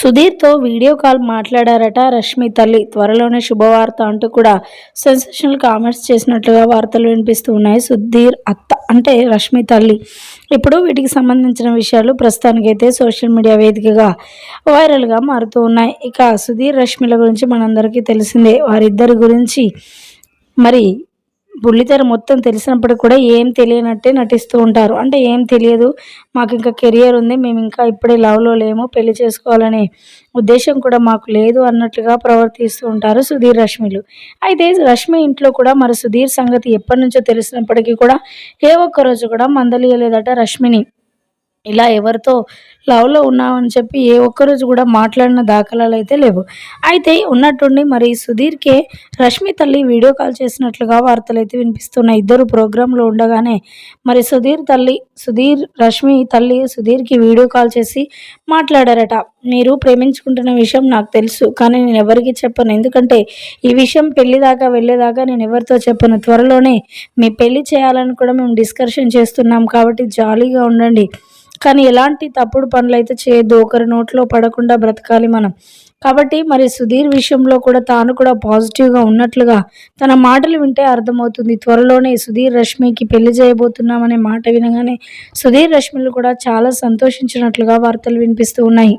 సుధీర్తో video call మాట్లాడారట రష్మి తల్లి. త్వరలోనే శుభవార్త అంటూ కూడా సెన్సేషనల్ కామెంట్స్ చేసినట్లుగా వార్తలు వినిపిస్తూ ఉన్నాయి. సుధీర్ అత్త అంటే రష్మి తల్లి. ఇప్పుడు వీటికి సంబంధించిన విషయాలు ప్రస్తుతానికైతే సోషల్ మీడియా వేదికగా వైరల్గా మారుతూ ఉన్నాయి. ఇక సుధీర్ రష్మిల గురించి మనందరికీ తెలిసిందే. వారిద్దరి గురించి మరి బుల్లితెర మొత్తం తెలిసినప్పటికి కూడా ఏం తెలియనట్టే నటిస్తూ ఉంటారు. అంటే ఏం తెలియదు. మాకు ఇంకా కెరియర్ ఉంది. మేము ఇంకా ఇప్పుడే లవ్లో లేము. పెళ్ళి చేసుకోవాలనే ఉద్దేశం కూడా మాకు లేదు అన్నట్లుగా ప్రవర్తిస్తూ ఉంటారు సుధీర్ రష్మిలు. అయితే రష్మి ఇంట్లో కూడా మరి సుధీర్ సంగతి ఎప్పటి నుంచో తెలిసినప్పటికీ కూడా ఏ ఒక్క రోజు కూడా మందలియలేదట రష్మిని. ఇలా ఎవరితో లవ్లో ఉన్నామని చెప్పి ఏ ఒక్కరోజు కూడా మాట్లాడిన దాఖలాలు అయితే లేవు. అయితే ఉన్నట్టుండి మరి సుధీర్కే రష్మి తల్లి వీడియో కాల్ చేసినట్లుగా వార్తలు అయితే వినిపిస్తున్నాయి. ఇద్దరు ప్రోగ్రాంలో ఉండగానే మరి సుధీర్ తల్లి సుధీర్ రష్మి తల్లి సుధీర్కి వీడియో కాల్ చేసి మాట్లాడారట. మీరు ప్రేమించుకుంటున్న విషయం నాకు తెలుసు కానీ నేను ఎవరికి చెప్పను. ఎందుకంటే ఈ విషయం పెళ్ళి దాకా వెళ్ళేదాకా నేను ఎవరితో చెప్పను. త్వరలోనే మీ పెళ్ళి చేయాలని కూడా మేము డిస్కషన్ చేస్తున్నాం కాబట్టి జాలీగా ఉండండి. కానీ ఎలాంటి తప్పుడు పనులు అయితే చేయొద్దు. ఒకరి నోట్లో పడకుండా బ్రతకాలి మనం. కాబట్టి మరి సుధీర్ విషయంలో కూడా తాను కూడా పాజిటివ్గా ఉన్నట్లుగా తన మాటలు వింటే అర్థమవుతుంది. త్వరలోనే సుధీర్ రష్మికి పెళ్ళి చేయబోతున్నామనే మాట వినగానే సుధీర్ రష్మిలు కూడా చాలా సంతోషించినట్లుగా వార్తలు వినిపిస్తూ ఉన్నాయి.